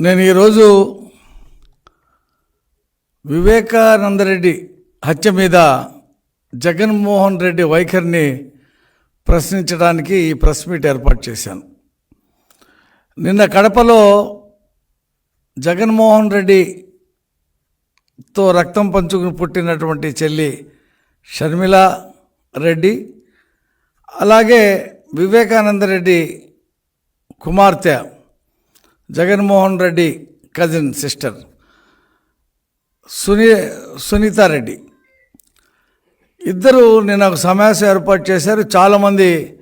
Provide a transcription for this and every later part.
నేను ఈరోజు వివేకానందరెడ్డి హత్య మీద జగన్మోహన్ రెడ్డి వైఖరిని ప్రశ్నించడానికి ఈ ప్రెస్ మీట్ ఏర్పాటు చేశాను. నిన్న కడపలో జగన్మోహన్ రెడ్డితో రక్తం పంచుకుని పుట్టినటువంటి చెల్లి షర్మిల రెడ్డి అలాగే వివేకానందరెడ్డి కుమార్తె జగన్మోహన్ రెడ్డి కజిన్ సిస్టర్ సునీ సునీతారెడ్డి. ఇద్దరు నేను ఒక సమావేశం ఏర్పాటు చేశారు. చాలామంది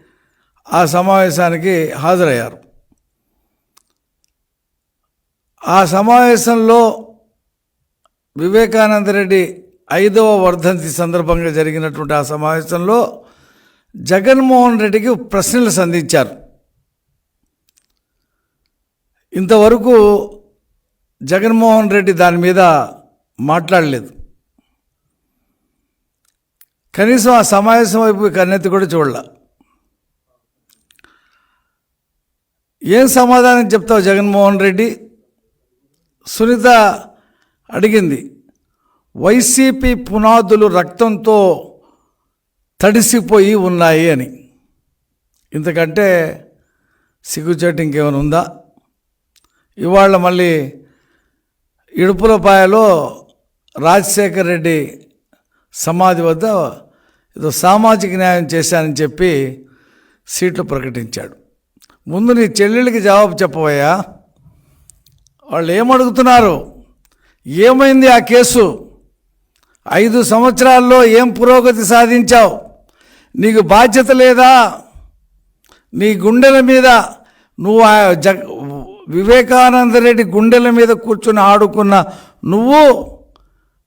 ఆ సమావేశానికి హాజరయ్యారు. ఆ సమావేశంలో వివేకానంద రెడ్డి ఐదవ వర్ధంతి సందర్భంగా జరిగినటువంటి ఆ సమావేశంలో జగన్మోహన్ రెడ్డికి ప్రశ్నలు సంధించారు. ఇంతవరకు జగన్మోహన్ రెడ్డి దాని మీద మాట్లాడలేదు. కనీసం ఆ సమావేశం వైపు కన్నెత్తి కూడా చూడాల. ఏం సమాధానం చెప్తావు జగన్మోహన్ రెడ్డి? సునీత అడిగింది. వైసీపీ పునాదులు రక్తంతో తడిసిపోయి ఉన్నాయి అని. ఇంతకంటే సిగ్గుచేటు ఇంకేమైనా ఉందా? ఇవాళ మళ్ళీ ఇడుపులపాయలో రాజశేఖర్ రెడ్డి సమాధి వద్ద ఏదో సామాజిక న్యాయం చేశానని చెప్పి సీట్లు ప్రకటించాడు. ముందు నీ చెల్లెళ్ళకి జవాబు చెప్పవయ్యా. వాళ్ళు ఏమడుగుతున్నారు ఏమైంది ఆ కేసు? ఐదు సంవత్సరాల్లో ఏం పురోగతి సాధించావు? నీకు బాధ్యత లేదా? నీ గుండెల మీద నువ్వు జగ వివేకానందరెడ్డి గుండెల మీద కూర్చొని ఆడుకున్న నువ్వు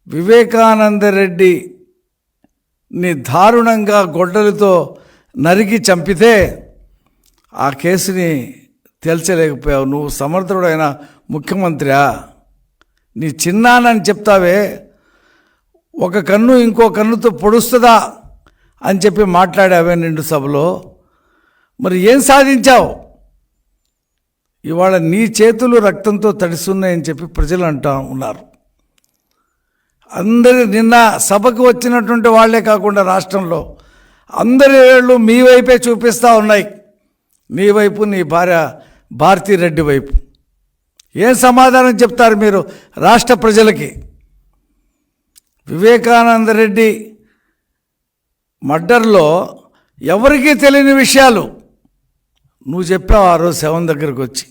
వివేకానందరెడ్డి నీ దారుణంగా గొడ్డలతో నరికి చంపితే ఆ కేసుని తేల్చలేకపోయావు. నువ్వు సమర్థుడైన ముఖ్యమంత్రియా? నీ చిన్నానని చెప్తావే? ఒక కన్ను ఇంకో కన్నుతో పొడుస్తుందా? అని చెప్పి మాట్లాడావే నిండు సభలో. మరి ఏం సాధించావు? ఇవాళ నీ చేతులు రక్తంతో తడిస్తున్నాయని చెప్పి ప్రజలు అంటా ఉన్నారు. అందరి నిన్న సభకు వచ్చినటువంటి వాళ్ళే కాకుండా రాష్ట్రంలో అందరి వేళ్ళు మీ వైపే చూపిస్తూ ఉన్నాయి. నీ వైపు నీ భార్య భారతీరెడ్డి వైపు. ఏం సమాధానం చెప్తారు మీరు రాష్ట్ర ప్రజలకి? వివేకానంద రెడ్డి మర్డర్లో ఎవరికీ తెలియని విషయాలు. నువ్వు చెప్పావు ఆ రోజు శవం దగ్గరకు వచ్చి.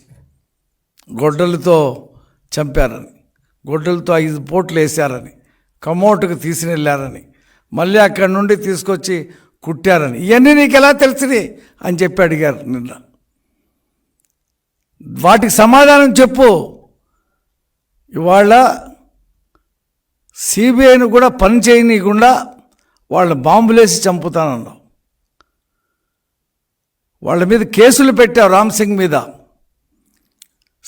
గొడ్డలతో చంపారని గొడ్డలతో ఐదు పోట్లు వేశారని కమోటుకు తీసుకుని వెళ్ళారని మళ్ళీ అక్కడి నుండి తీసుకొచ్చి కుట్టారని. ఇవన్నీ నీకు ఎలా తెలిసినాయి అని చెప్పి అడిగారు నిన్న. వాటికి సమాధానం చెప్పు. ఇవాళ సిబిఐని కూడా పని చేయనీయకుండా వాళ్ళ బాంబులేసి చంపుతానన్నావు. వాళ్ళ మీద కేసులు పెట్టావు రామ్ సింగ్ మీద.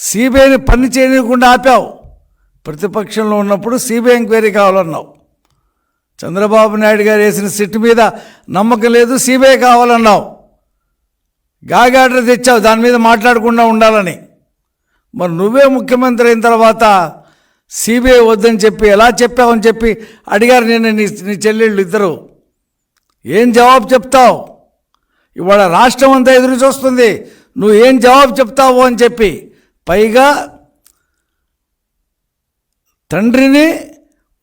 సిబిఐని పని చేయకుండా ఆపావు. ప్రతిపక్షంలో ఉన్నప్పుడు సిబిఐ ఎంక్వైరీ కావాలన్నావు. చంద్రబాబు నాయుడు గారు వేసిన సిట్ మీద నమ్మకం లేదు సిబిఐ కావాలన్నావు. గాగాడ్ర తెచ్చావు దాని మీద మాట్లాడకుండా ఉండాలని. మరి నువ్వే ముఖ్యమంత్రి అయిన తర్వాత సిబిఐ వద్దని చెప్పి ఎలా చెప్పావని చెప్పి అడిగారు నేను నీ నీ చెల్లెళ్ళు ఇద్దరు. ఏం జవాబు చెప్తావు? ఇవాళ రాష్ట్రం అంతా ఎదురు చూస్తుంది. నువ్వు ఏం జవాబు చెప్తావు అని చెప్పి పైగా తండ్రిని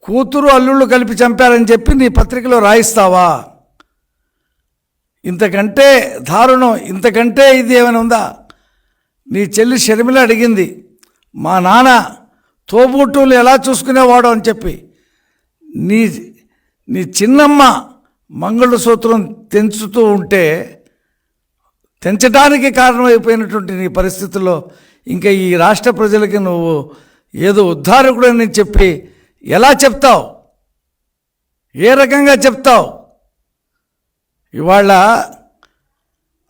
కూతురు అల్లుళ్ళు కలిపి చంపారని చెప్పి నీ పత్రికలో రాయిస్తావా? ఇంతకంటే దారుణం ఇంతకంటే ఇది ఏమైనా ఉందా? నీ చెల్లి షర్మిల అడిగింది మా నాన్న తోబుట్టువులు ఎలా చూసుకునేవాడు? అని చెప్పి. నీ నీ చిన్నమ్మ మంగళసూత్రం తెంచుతూ ఉంటే తెంచడానికి కారణమైపోయినటువంటి నీ పరిస్థితుల్లో ఇంకా ఈ రాష్ట్ర ప్రజలకి నువ్వు ఏదో ఉద్ధారకుడని చెప్పి ఎలా చెప్తావు? ఏ రకంగా చెప్తావు? ఇవాళ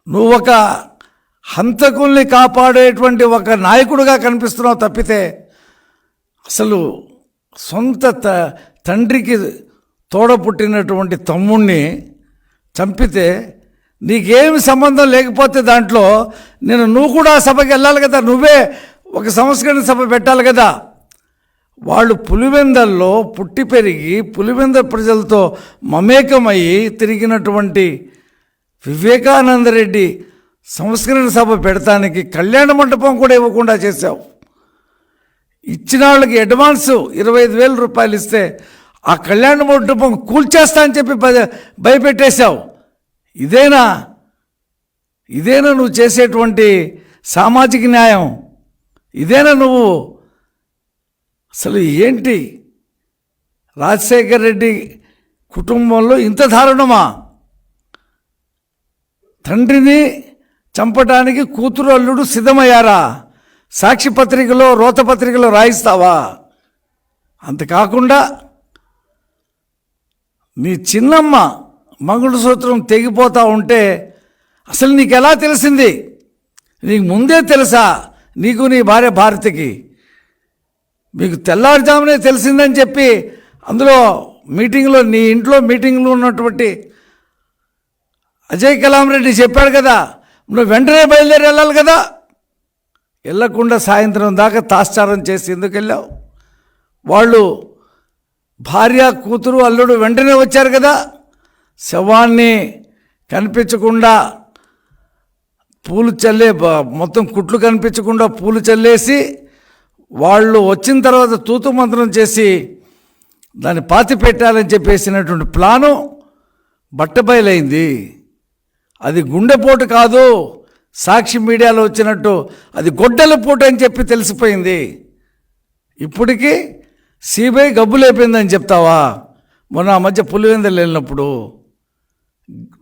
నువ్వు ఒక హంతకుల్ని కాపాడేటువంటి ఒక నాయకుడిగా కనిపిస్తున్నావు తప్పితే అసలు సొంత త తండ్రికి తోడ పుట్టినటువంటి తమ్ముణ్ణి చంపితే నీకేమి సంబంధం లేకపోతే దాంట్లో నేను నువ్వు కూడా సభకి వెళ్ళాలి కదా నువ్వే ఒక సంస్కరణ సభ పెట్టాలి కదా. వాళ్ళు పులివెందల్లో పుట్టి పెరిగి పులివెంద ప్రజలతో మమేకమయ్యి తిరిగినటువంటి వివేకానందరెడ్డి సంస్కరణ సభ పెడతానికి కళ్యాణ మండపం కూడా ఇవ్వకుండా చేశావు. ఇచ్చిన వాళ్ళకి అడ్వాన్స్ ఇరవై ఐదు వేల రూపాయలు ఇస్తే ఆ కళ్యాణ మండపం కూల్చేస్తా అని చెప్పి భయపెట్టేశావు. ఇదేనా? ఇదేనా నువ్వు చేసేటువంటి సామాజిక న్యాయం? ఇదేనా నువ్వు? అసలు ఏంటి? రాజశేఖర్ రెడ్డి కుటుంబంలో ఇంత దారుణమా? తండ్రిని చంపటానికి కూతురు అల్లుడు సిద్ధమయ్యారా? సాక్షి పత్రికలో రోత పత్రికలో రాయిస్తావా? అంతకాకుండా నీ చిన్నమ్మ మంగళసూత్రం తెగిపోతూ ఉంటే అసలు నీకు ఎలా తెలిసింది? నీకు ముందే తెలుసా? నీకు నీ భార్య భారతికి. మీకు తెల్లారుజామునే తెలిసిందని చెప్పి అందులో మీటింగ్లో నీ ఇంట్లో మీటింగ్లో ఉన్నటువంటి అజయ్ కలాం రెడ్డి చెప్పాడు కదా నువ్వు వెంటనే బయలుదేరి వెళ్ళాలి కదా. వెళ్ళకుండా సాయంత్రం దాకా తాశ్చారం చేసి ఎందుకు వెళ్ళావు? వాళ్ళు భార్య కూతురు అల్లుడు వెంటనే వచ్చారు కదా. శవాన్ని కనిపించకుండా పూలు చల్లే మొత్తం కుట్లు కనిపించకుండా పూలు చల్లేసి వాళ్ళు వచ్చిన తర్వాత తూతు మంత్రం చేసి దాన్ని పాతి పెట్టాలని చెప్పేసినటువంటి ప్లాను బట్టబయలైంది. అది గుండెపోటు కాదు సాక్షి మీడియాలో వచ్చినట్టు అది గొడ్డల పోటు అని చెప్పి తెలిసిపోయింది. ఇప్పటికీ సిబిఐ గబ్బు లేపిందని చెప్తావా? మొన్న ఆ మధ్య పులివెందలు వెళ్ళినప్పుడు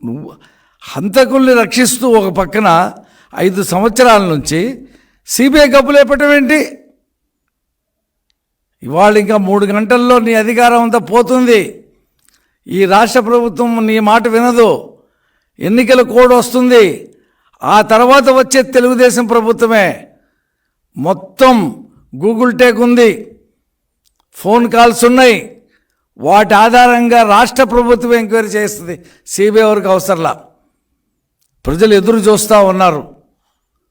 నువ్వు హంతకుల్ని రక్షిస్తూ ఒక పక్కన ఐదు సంవత్సరాల నుంచి సిబిఐ గబ్బు లేపటం ఏంటి? ఇవాళ ఇంకా మూడు గంటల్లో నీ అధికారం అంతా పోతుంది. ఈ రాష్ట్ర ప్రభుత్వం నీ మాట వినదు. ఎన్నికల కోడ్ వస్తుంది. ఆ తర్వాత వచ్చే తెలుగుదేశం ప్రభుత్వమే. మొత్తం గూగుల్ టేక్ ఉంది. ఫోన్ కాల్స్ ఉన్నాయి. వాటి ఆధారంగా రాష్ట్ర ప్రభుత్వం ఎంక్వైరీ చేస్తుంది. సిబిఐ వరకు అవసరంలా. ప్రజలు ఎదురు చూస్తూ ఉన్నారు.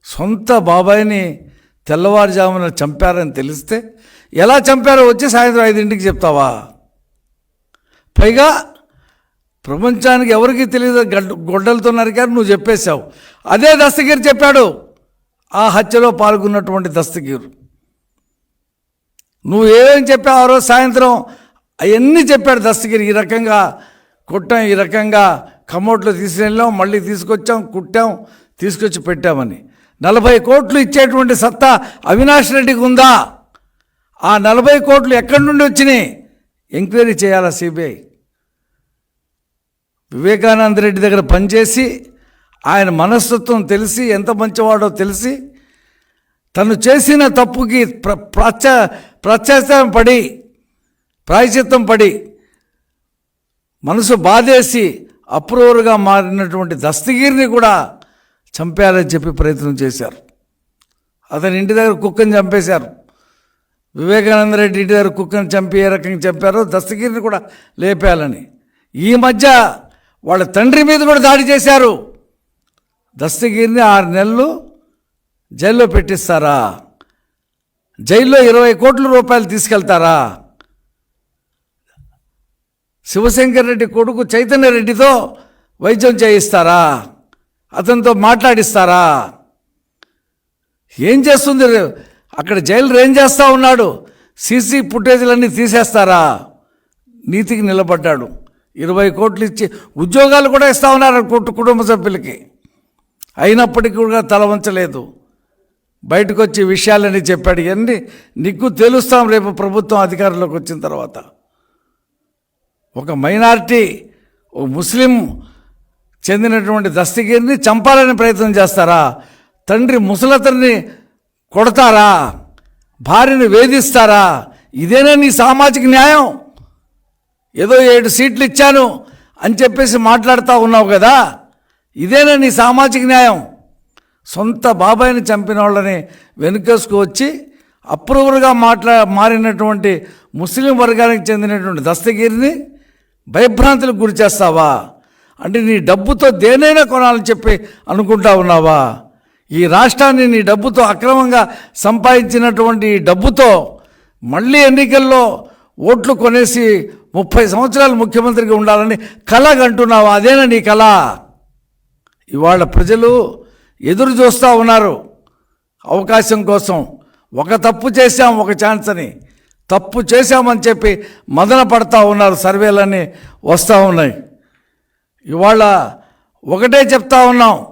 సొంత బాబాయిని తెల్లవారుజామున చంపారని తెలిస్తే ఎలా చంపారో వచ్చి సాయంత్రం ఐదింటికి చెప్తావా? పైగా ప్రపంచానికి ఎవరికి తెలియదు గడ్డ గొడ్డలతో నరికారు నువ్వు చెప్పేశావు. అదే దస్తగిరి చెప్పాడు. ఆ హత్యలో పాల్గొన్నటువంటి దస్తగిరు. నువ్వు ఏమేమి చెప్పావు ఆ రోజు సాయంత్రం అవన్నీ చెప్పాడు దస్తగిరి. ఈ రకంగా కొట్టాం ఈ రకంగా కమోట్లో తీసుకెళ్ళాం మళ్ళీ తీసుకొచ్చాం కుట్టాం తీసుకొచ్చి పెట్టామని. నలభై కోట్లు ఇచ్చేటువంటి సత్తా అవినాష్ రెడ్డికి ఉందా? ఆ నలభై కోట్లు ఎక్కడి నుండి వచ్చినాయి? ఎంక్వైరీ చేయాలా సిబిఐ? వివేకానంద రెడ్డి దగ్గర పనిచేసి ఆయన మనస్తత్వం తెలిసి ఎంత మంచివాడో తెలిసి తను చేసిన తప్పుకి ప్ర ప్రచ ప్రత్యాచారం పడి ప్రాయచిత్తం పడి మనసు బాధేసి అప్రూవర్గా మారినటువంటి దస్తగిరిని కూడా చంపేయాలని చెప్పి ప్రయత్నం చేశారు. అతని ఇంటి దగ్గర కుక్కని చంపేశారు. వివేకానంద రెడ్డి ఇంటి దగ్గర కుక్కని చంపి ఏ రకంగా చంపారో దస్తగిరిని కూడా లేపేయాలని. ఈ మధ్య వాళ్ళ తండ్రి మీద కూడా దాడి చేశారు. దస్తగిరిని ఆరు నెలలు జైల్లో పెట్టిస్తారా? జైల్లో ఇరవై కోట్ల రూపాయలు తీసుకెళ్తారా? శివశంకర్ రెడ్డి కొడుకు చైతన్య రెడ్డితో వైద్యం చేయిస్తారా? అతనితో మాట్లాడిస్తారా? ఏం చేస్తుంది? అక్కడ జైలు ఏం చేస్తూ ఉన్నాడు? సీసీ ఫుటేజ్లన్నీ తీసేస్తారా? నీతికి నిలబడ్డాడు. ఇరవై కోట్లు ఇచ్చి ఉద్యోగాలు కూడా ఇస్తా ఉన్నారు కుటుంబ సభ్యులకి. అయినప్పటికీ కూడా తల వంచలేదు. బయటకు వచ్చి విషయాలని చెప్పాడు. ఇవన్నీ నీకు తెలుస్తాం రేపు ప్రభుత్వం అధికారంలోకి వచ్చిన తర్వాత. ఒక మైనారిటీ ఒక ముస్లిం చెందినటువంటి దస్తగిరిని చంపాలని ప్రయత్నం చేస్తారా? తండ్రి ముసలతని కొడతారా? భార్యను వేధిస్తారా? ఇదేనా నీ సామాజిక న్యాయం? ఏదో ఏడు సీట్లు ఇచ్చాను అని చెప్పేసి మాట్లాడుతూ ఉన్నావు కదా. ఇదేనా నీ సామాజిక న్యాయం? సొంత బాబాయిని చంపిన వాళ్ళని వెనుకేసుకు వచ్చి అప్రూవర్గా మాట్లా మారినటువంటి ముస్లిం వర్గానికి చెందినటువంటి దస్తగిరిని భయభ్రాంతులకు గురి చేస్తావా? అంటే నీ డబ్బుతో దేనైనా కొనాలని చెప్పి అనుకుంటా ఉన్నావా? ఈ రాష్ట్రాన్ని నీ డబ్బుతో అక్రమంగా సంపాదించినటువంటి డబ్బుతో మళ్ళీ ఎన్నికల్లో ఓట్లు కొనేసి ముప్పై సంవత్సరాలు ముఖ్యమంత్రిగా ఉండాలని కలగంటున్నావు అదేనా నీ కళ ఇవాళ ప్రజలు ఎదురు చూస్తూ ఉన్నారు. అవకాశం కోసం ఒక తప్పు చేశాం ఒక ఛాన్స్ అని తప్పు చేశామని చెప్పి మదన పడతా ఉన్నారు సర్వేలన్నీ వస్తూ ఉన్నాయి. ఇవాళ ఒకటే చెప్తా ఉన్నాం.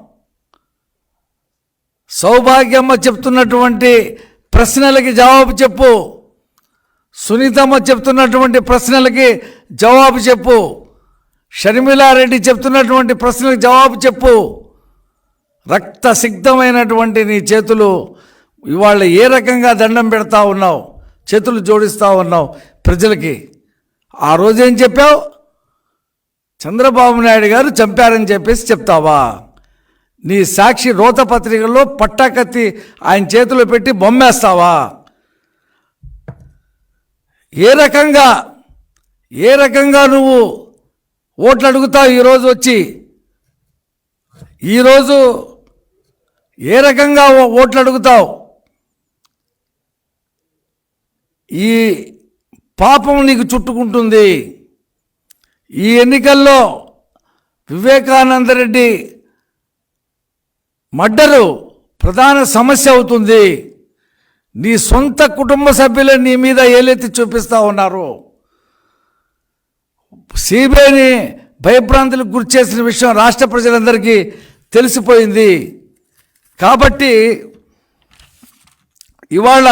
సౌభాగ్యమ్మ చెప్తున్నటువంటి ప్రశ్నలకి జవాబు చెప్పు. సునీతమ్మ చెప్తున్నటువంటి ప్రశ్నలకి జవాబు చెప్పు. షర్మిలారెడ్డి చెప్తున్నటువంటి ప్రశ్నలకు జవాబు చెప్పు. రక్త సిగ్ధమైనటువంటి నీ చేతులు ఇవాళ ఏ రకంగా దండం పెడతా ఉన్నావు? చేతులు జోడిస్తూ ఉన్నావు ప్రజలకి. ఆ రోజేం చెప్పావు? చంద్రబాబు నాయుడు గారు చంపారని చెప్పేసి చెప్తావా? నీ సాక్షి రోత పత్రికల్లో పట్టాకత్తి ఆయన చేతిలో పెట్టి బొమ్మేస్తావా? ఏ రకంగా ఏ రకంగా నువ్వు ఓట్లు అడుగుతావు ఈరోజు వచ్చి? ఈరోజు ఏ రకంగా ఓట్లు అడుగుతావు? ఈ పాపం నీకు చుట్టుకుంటుంది. ఈ ఎన్నికల్లో వివేకానంద రెడ్డి మర్డరు ప్రధాన సమస్య అవుతుంది. నీ సొంత కుటుంబ సభ్యులే నీ మీద ఏలెత్తి చూపిస్తా ఉన్నారు. సిబిఐని భయభ్రాంతులకు గురి చేసిన విషయం రాష్ట్ర ప్రజలందరికీ తెలిసిపోయింది. కాబట్టి ఇవాళ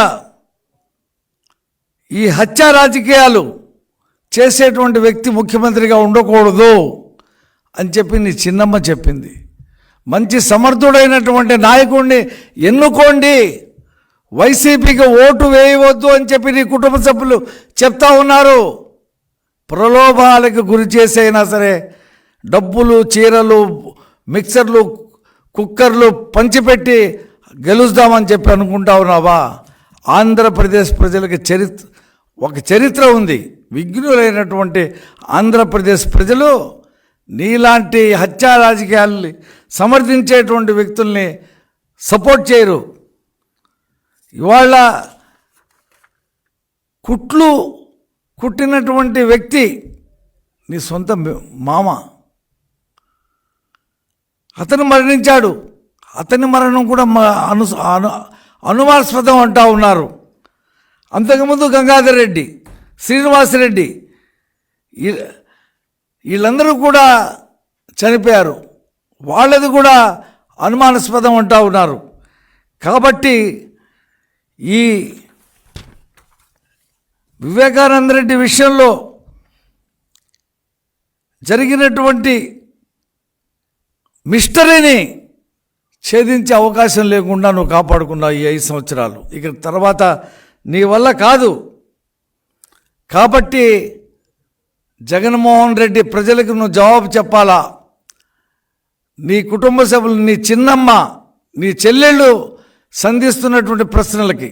ఈ హత్య రాజకీయాలు చేసేటువంటి వ్యక్తి ముఖ్యమంత్రిగా ఉండకూడదు అని చెప్పి నీ చిన్నమ్మ చెప్పింది. మంచి సమర్థుడైనటువంటి నాయకుడిని ఎన్నుకోండి. వైసీపీకి ఓటు వేయవద్దు అని చెప్పి నీ కుటుంబ సభ్యులు చెప్తా ఉన్నారు. ప్రలోభాలకు గురి చేసైనా సరే డబ్బులు చీరలు మిక్సర్లు కుక్కర్లు పంచిపెట్టి గెలుస్తామని చెప్పి అనుకుంటా ఉన్నావా? ఆంధ్రప్రదేశ్ ప్రజలకు చరిత్ర ఒక చరిత్ర ఉంది. విఘ్నులైనటువంటి ఆంధ్రప్రదేశ్ ప్రజలు నీలాంటి హత్యా రాజకీయాల్ని సమర్థించేటువంటి వ్యక్తుల్ని సపోర్ట్ చేయరు. ఇవాళ కుట్లు కుట్టినటువంటి వ్యక్తి నీ సొంత మామ. అతను మరణించాడు. అతని మరణం కూడా అను అను అనుమానాస్పదం అంటా ఉన్నారు. అంతకుముందు గంగాధర్ రెడ్డి శ్రీనివాసరెడ్డి వీళ్ళందరూ కూడా చనిపోయారు. వాళ్ళది కూడా అనుమానాస్పదం అంటూ ఉన్నారు. కాబట్టి ఈ వివేకానంద రెడ్డి విషయంలో జరిగినటువంటి మిస్టరీని ఛేదించే అవకాశం లేకుండా నువ్వు కాపాడుకున్నావు ఈ ఐదు సంవత్సరాలు. ఇక తర్వాత నీ వల్ల కాదు. కాబట్టి జగన్మోహన్ రెడ్డి ప్రజలకు నువ్వు జవాబు చెప్పాలా? నీ కుటుంబ సభ్యులు నీ చిన్నమ్మ నీ చెల్లెళ్ళు సంధిస్తున్నటువంటి ప్రశ్నలకి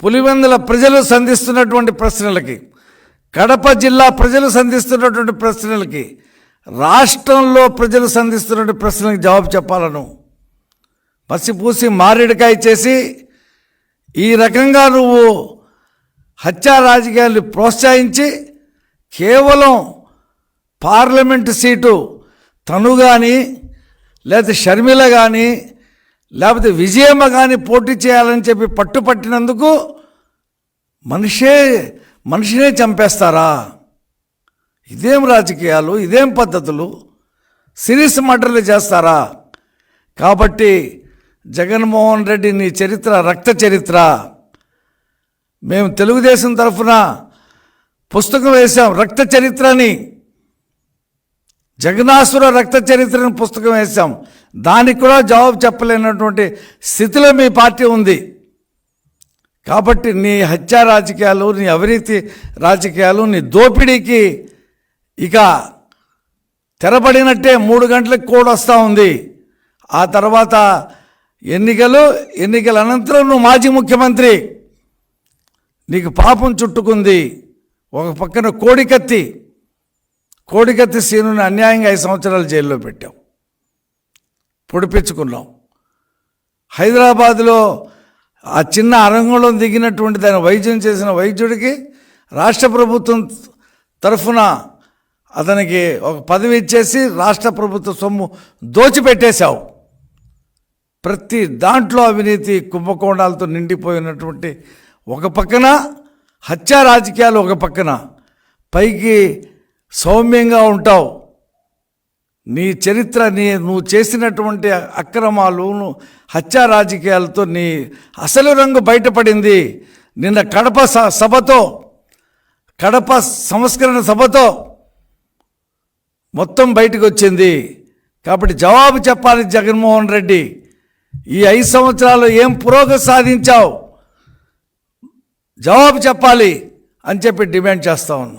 పులివెందుల ప్రజలు సంధిస్తున్నటువంటి ప్రశ్నలకి కడప జిల్లా ప్రజలు సంధిస్తున్నటువంటి ప్రశ్నలకి రాష్ట్రంలో ప్రజలు సంధిస్తున్నటువంటి ప్రశ్నలకు జవాబు చెప్పాలను పసిపూసి మారేడుకాయ చేసి ఈ రకంగా నువ్వు హత్యా రాజకీయాలు ప్రోత్సహించి కేవలం పార్లమెంటు సీటు తను కానీ లేకపోతే షర్మిల కానీ లేకపోతే విజయమ్మ కానీ పోటీ చేయాలని చెప్పి పట్టుపట్టినందుకు మనిషే మనిషినే చంపేస్తారా? ఇదేం రాజకీయాలు? ఇదేం పద్ధతులు? సిరీస్ మర్డర్లు చేస్తారా? కాబట్టి జగన్మోహన్ రెడ్డి నీ చరిత్ర రక్త చరిత్ర. మేము తెలుగుదేశం తరఫున పుస్తకం వేశాం రక్త చరిత్రని. జగనాసుర రక్త చరిత్రని పుస్తకం వేశాం. దానికి కూడా జవాబు చెప్పలేనటువంటి స్థితిలో మీ పార్టీ ఉంది. కాబట్టి నీ హత్యా రాజకీయాలు నీ అవినీతి రాజకీయాలు నీ దోపిడీకి ఇక తెరబడినట్టే మూడు గంటలకు కోడ్ వస్తూ ఉంది. ఆ తర్వాత ఎన్నికలు ఎన్నికల అనంతరం నువ్వు మాజీ ముఖ్యమంత్రి. నీకు పాపం చుట్టుకుంది. ఒక పక్కన కోడికత్తి. కోడికత్తి సీనుని అన్యాయంగా ఐదు సంవత్సరాలు జైల్లో పెట్టాం పొడిపించుకున్నాం హైదరాబాద్లో ఆ చిన్న అరంగంలో దిగినటువంటి దాని వైద్యం చేసిన వైద్యుడికి రాష్ట్ర ప్రభుత్వం తరఫున అతనికి ఒక పదవి ఇచ్చేసి రాష్ట్ర ప్రభుత్వ సొమ్ము దోచిపెట్టేశావు. ప్రతి దాంట్లో అవినీతి కుంభకోణాలతో నిండిపోయినటువంటి ఒక పక్కన హత్యా రాజకీయాలు ఒక పక్కన. పైకి సౌమ్యంగా ఉంటావు. నీ చరిత్ర నీ నువ్వు చేసినటువంటి అక్రమాలు హత్యా రాజకీయాలతో నీ అసలు రంగు బయటపడింది. నిన్న కడప స- సభతో కడప సంస్కరణ సభతో మొత్తం బయటకు వచ్చింది కాబట్టి జవాబు చెప్పాలి జగన్మోహన్ రెడ్డి. ఈ ఐదు సంవత్సరాలు ఏం పురోగతి సాధించావు? జవాబు చెప్పాలి అని చెప్పి డిమాండ్ చేస్తా ఉన్నాం.